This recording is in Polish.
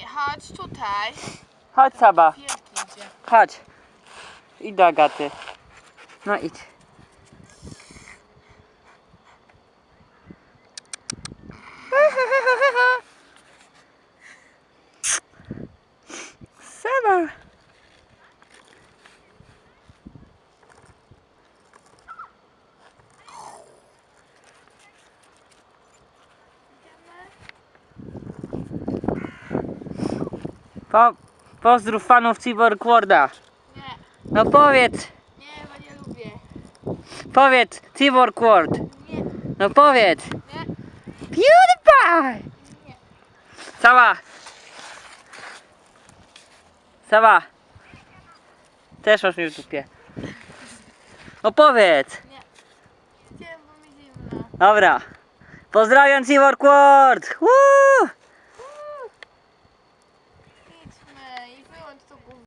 Nie, chodź tutaj. Chodź Saba, idzie. chodź. Idź do Agaty. No idź. Saba. Po, pozdrów fanów Cyborg. Nie, No powiedz, nie, bo nie lubię. powiedz Cyborg World. Nie, No powiedz. nie, PewDiePie! nie. Saba. Też masz mnie w dupie. No powiedz. Idziemy, bo mi zimno. Dobra. Pozdrawiam Cyborg World. Woo! do governo.